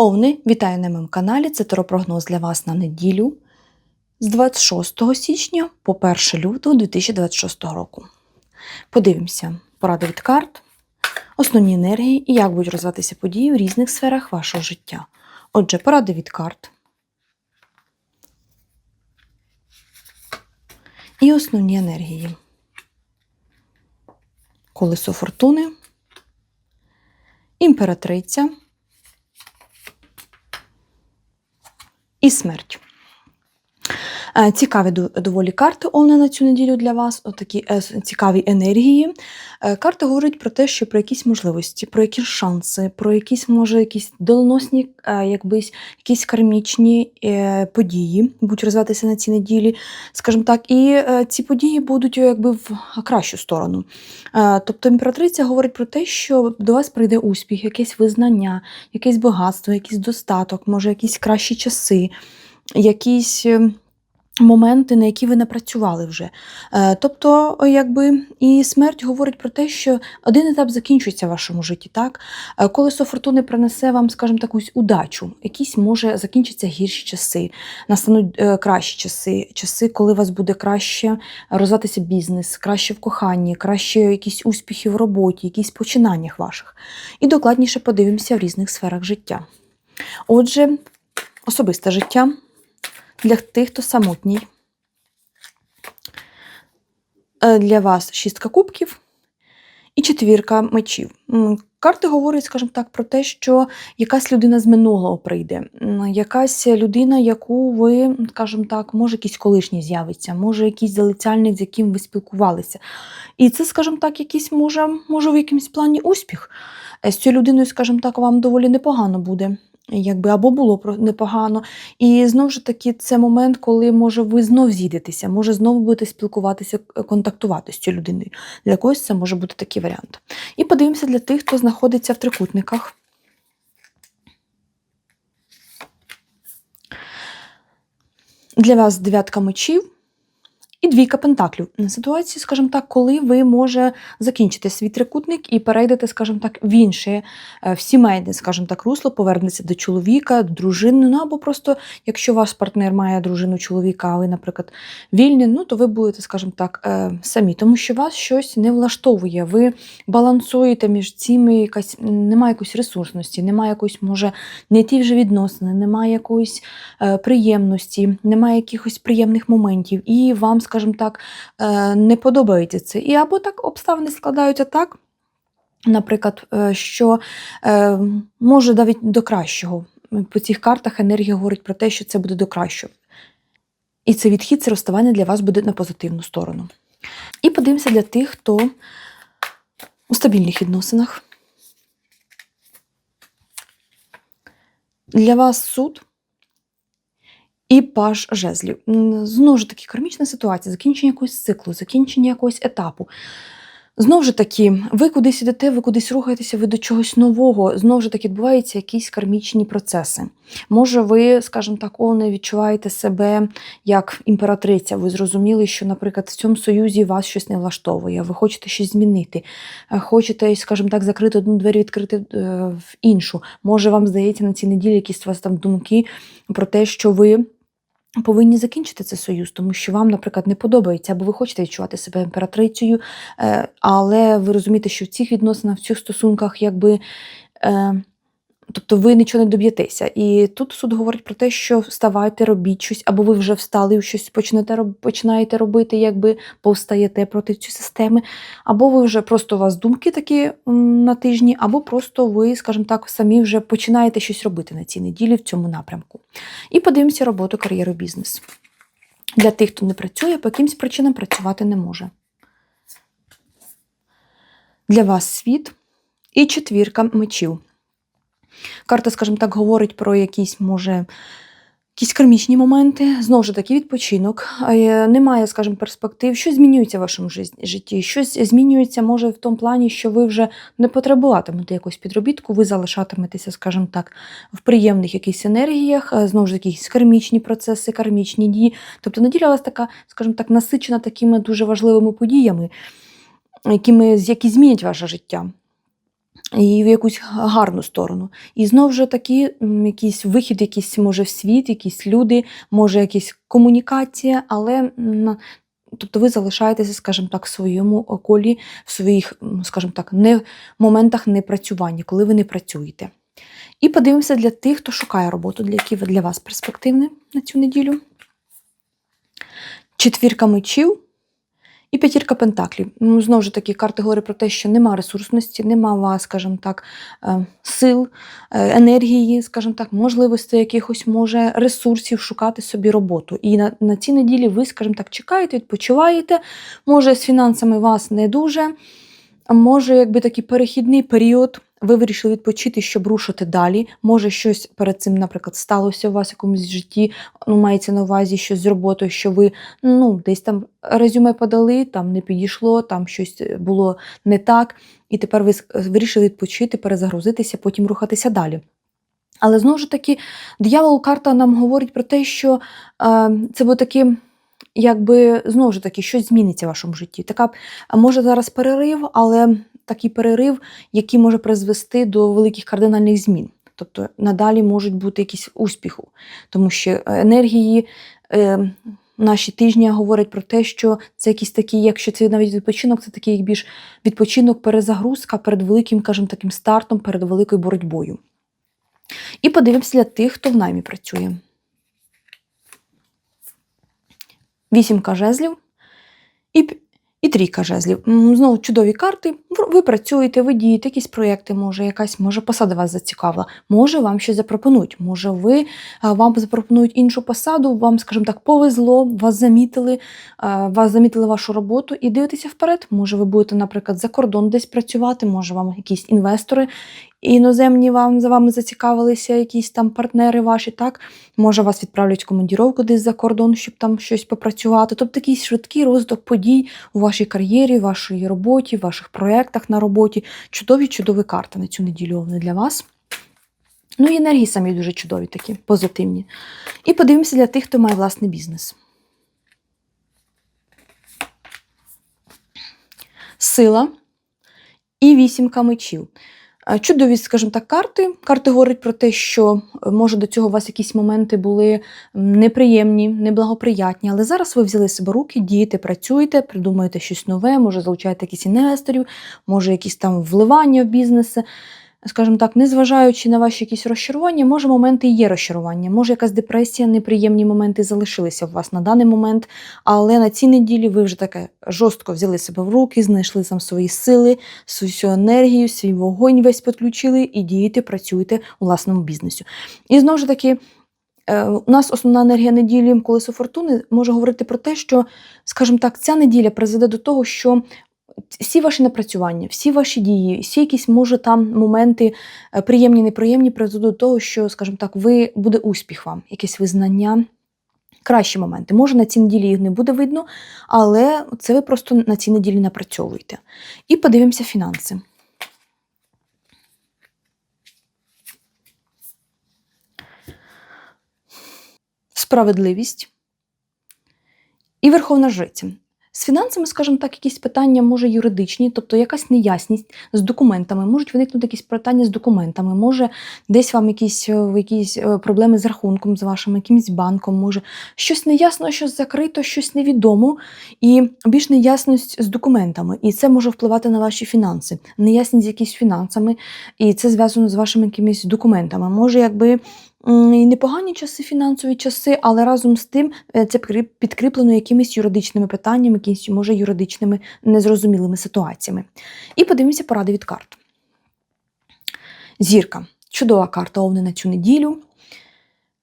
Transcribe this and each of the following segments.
Овни, вітаю на моєму каналі. Це теропрогноз для вас на неділю з 26 січня по 1 лютого 2026 року. Подивимося поради від карт, основні енергії і як будуть розвиватися події в різних сферах вашого життя. Отже, поради від карт. І основні енергії. Колесо фортуни, імператриця. І смерть. Е, Цікаві доволі карти Овна на цю неділю для вас, отакі е, цікаві енергії. Е, Карти говорять про те, що про якісь можливості, про якісь шанси, про якісь, може, якісь доленосні, якбись, якісь кармічні події будуть розвиватися на цій неділі, скажімо так, і ці події будуть якби в кращу сторону. Тобто імператриця говорить про те, що до вас прийде успіх, якесь визнання, якесь багатство, якийсь достаток, може, якісь кращі часи, якісь. Моменти, на які ви не працювали вже. Е, Тобто, якби і смерть говорить про те, що один етап закінчується в вашому житті, так? Е, Колесо фортуни принесе вам, скажімо якусь удачу. Якісь може закінчаться гірші часи, настануть е, кращі часи, часи, коли у вас буде краще розвиватися бізнес, краще в коханні, краще якісь успіхи в роботі, якісь починаннях ваших. І докладніше подивимося в різних сферах життя. Отже, особисте життя для тих, хто самотній. Е, Для вас шістка кубків і четвірка мечів. Карти говорять, скажімо так, про те, що якась людина з минулого прийде, якась людина, яку ви, скажімо так, може, якийсь колишній з'явиться, може, якийсь залицяльник, з яким ви спілкувалися. І це, скажімо так, якийсь може, може в якомусь плані успіх. Е, З цією людиною, скажімо так, вам доволі непогано буде. Якби або було непогано. І знову ж таки, це момент, коли може ви знов зійдетеся, може знову будете спілкуватися, е, контактувати з цією людиною. Для когось це може бути такий варіант. І подивимося для тих, хто знаходиться в трикутниках. Для вас дев'ятка мечів і двійка пентаклів. На ситуації, скажімо так, коли ви може закінчите свій трикутник і перейдете, скажімо так, в інше, в сімейне, скажімо так, русло, повернеться до чоловіка, до дружини. Ну або просто, якщо ваш партнер має дружину чоловіка, а ви, наприклад, вільні, ну то ви будете, скажімо так, е, самі, тому що вас щось не влаштовує. Ви балансуєте між цими, якась немає якоїсь ресурсності, немає якоїсь, може, не ті вже відносини, немає якоїсь е, приємності, немає якихось приємних моментів, і вам, скажімо так, е, не подобається це. І або так обставини складаються так. Наприклад, е, що е, може навіть до кращого. По цих картах енергія говорить про те, що це буде до кращого. І це відхід, це розставання для вас буде на позитивну сторону. І подивимося для тих, хто у стабільних відносинах. Для вас суд і паж жезлів. Знову ж таки, кармічна ситуація, закінчення якогось циклу, закінчення якогось етапу. Знову ж таки, ви кудись ідете, ви кудись рухаєтеся, ви до чогось нового. Знову ж таки, відбуваються якісь кармічні процеси. Може, ви, скажімо так, о, не відчуваєте себе як імператриця. Ви зрозуміли, що, наприклад, в цьому союзі вас щось не влаштовує, ви хочете щось змінити, е, хочете, скажімо так, закрити одну двері, відкрити е, в іншу. Може, вам здається на цій неділі якісь у вас там думки про те, що ви. Повинні закінчити цей союз, тому що вам, наприклад, не подобається, або ви хочете відчувати себе імператрицею, е, але ви розумієте, що в цих відносинах, в цих стосунках, якби. Тобто ви нічого не доб'єтеся. І тут суд говорить про те, що вставайте, робіть щось, або ви вже встали і щось почнете починаєте робити, якби повстаєте проти цієї системи, або ви вже просто у вас думки такі на тижні, або просто ви, скажімо так, самі вже починаєте щось робити на цій неділі в цьому напрямку. І подивимося роботу, кар'єру, бізнес. Для тих, хто не працює, по якимсь причинам працювати не може. Для вас світ і четвірка мечів. Карта, скажімо так, говорить про якісь, може, якісь кармічні моменти, знову ж таки, відпочинок. Е, Немає, скажімо, перспектив. Щось змінюється в вашому житті-. Щось змінюється, може, в тому плані, що ви вже не потребуватимете якусь підробітку, ви залишатиметеся, скажімо так, в приємних якихось енергіях, е, знову ж таки, якісь кармічні процеси, кармічні дії. Тобто неділя у вас така, скажімо так, насичена такими дуже важливими подіями, якими, які змінять ваше життя. І в якусь гарну сторону. І знову ж таки, якийсь вихід, якийсь може в світ, якісь люди, може якась комунікація, але тобто ви залишаєтеся, скажімо так, в своєму колі, в своїх, скажімо так, не моментах непрацювання, коли ви не працюєте. І подивимося для тих, хто шукає роботу, для які для вас перспективне на цю неділю. Четвірка мечів і п'ятірка пентаклів. Ну, Знову ж таки, карти говорять про те, що нема ресурсності, нема вас, скажімо так, е, сил, е, енергії, скажімо так, можливостей якихось, може, ресурсів шукати собі роботу. І на, на цій неділі ви, скажімо так, чекаєте, відпочиваєте. Може, з фінансами вас не дуже. Може, якби такий перехідний період, ви вирішили відпочити, щоб рушити далі. Може, щось перед цим, наприклад, сталося у вас в якомусь житті, ну, мається на увазі щось з роботою, що ви ну, десь там резюме подали, там не підійшло, там щось було не так, і тепер ви с- вирішили відпочити, перезагрузитися, потім рухатися далі. Але знову ж таки, диявол карта нам говорить про те, що е, це буде таким, якби знову ж таки, щось зміниться в вашому житті. Така може зараз перерив, але такий перерив, який може призвести до великих кардинальних змін. Тобто надалі можуть бути якісь успіхи, тому що енергії. Е, Наші тижні говорять про те, що це якийсь такий, якщо це навіть відпочинок, це такий більш відпочинок, перезагрузка перед великим, кажемо, таким стартом, перед великою боротьбою. І подивимося для тих, хто в наймі працює. Вісімка жезлів і, і трійка жезлів. Знову чудові карти. Ви працюєте, ви дієте, якісь проєкти, може, якась може посада вас зацікавила. Може, вам щось запропонують. Може, ви вам запропонують іншу посаду, вам, скажімо так, повезло, вас замітили, вас замітили вашу роботу і дивитеся вперед. Може, ви будете, наприклад, за кордон десь працювати, може, вам якісь інвестори іноземні вам за вами зацікавилися, якісь там партнери ваші, так? Може, вас відправлять в командіровку десь за кордон, щоб там щось попрацювати. Тобто якийсь швидкий розвиток подій у вашій кар'єрі, вашій роботі, ваших проєктах на роботі. Чудові, чудові карти на цю неділю вони для вас. Ну і енергії самі дуже чудові такі, позитивні. І подивимося для тих, хто має власний бізнес. Сила і вісімка мечів. Чудові, скажімо так, карти. Карти говорять про те, що е, може до цього у вас якісь моменти були неприємні, неблагоприятні, але зараз ви взяли себе руки, дієте, працюєте, придумуєте щось нове, може залучаєте якісь інвесторів, може якісь там вливання в бізнеси. Скажімо так, незважаючи на ваші якісь розчарування, може моменти і є розчарування, може якась депресія, неприємні моменти залишилися у вас на даний момент, але на цій неділі ви вже таке жорстко взяли себе в руки, знайшли там свої сили, свою енергію, свій вогонь весь підключили і дієте, працюєте у власному бізнесі. І знову ж таки, е, у нас основна енергія неділі колесо фортуни може говорити про те, що, скажімо так, ця неділя призведе до того, що всі ваші напрацювання, всі ваші дії, всі якісь, може, там моменти е, приємні, неприємні, призведуть до того, що, скажімо так, ви буде успіх вам, якесь визнання. Кращі моменти. Може, на цій неділі їх не буде видно, але це ви просто на цій неділі напрацьовуєте. І подивимося фінанси. Справедливість і Верховна Жриця. З фінансами, скажімо так, якісь питання може юридичні, тобто якась неясність з документами, можуть виникнути якісь питання з документами, може десь вам якісь, е, якісь е, проблеми з рахунком, з вашим якимось банком, може щось неясно, щось закрито, щось невідомо, і більш неясність з документами. І це може впливати на ваші фінанси. Неясність з якісь фінансами, і це зв'язано з вашими якимись документами. Може, якби. І непогані часи, фінансові часи, але разом з тим е, це підкріплено якимись юридичними питаннями, якимись, може, юридичними незрозумілими ситуаціями. І подивимося поради від карт. Зірка. Чудова карта Овни на цю неділю.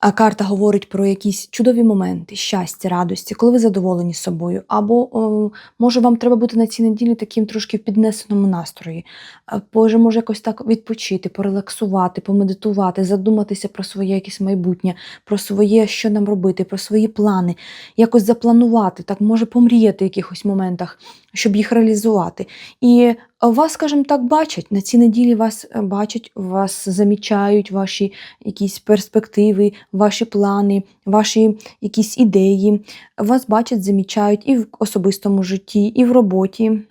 А карта говорить про якісь чудові моменти, щастя, радості, коли ви задоволені собою. Або о, може вам треба бути на цій неділі таким трошки в піднесеному настрої. Боже, може якось так відпочити, порелаксувати, помедитувати, задуматися про своє якесь майбутнє, про своє, що нам робити, про свої плани, якось запланувати, так може помріяти в якихось моментах, щоб їх реалізувати. І вас, скажімо так, бачать на цій неділі вас е, бачать, вас замічають ваші якісь перспективи, ваші плани, ваші якісь ідеї. Вас бачать, замічають і в особистому житті, і в роботі.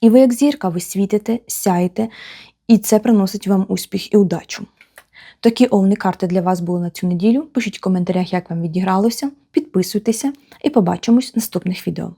І ви, як зірка, ви світите, сяєте, і це приносить вам успіх і удачу. Такі овни карти для вас були на цю неділю. Пишіть в коментарях, як вам відігралося, підписуйтеся і побачимось в наступних відео.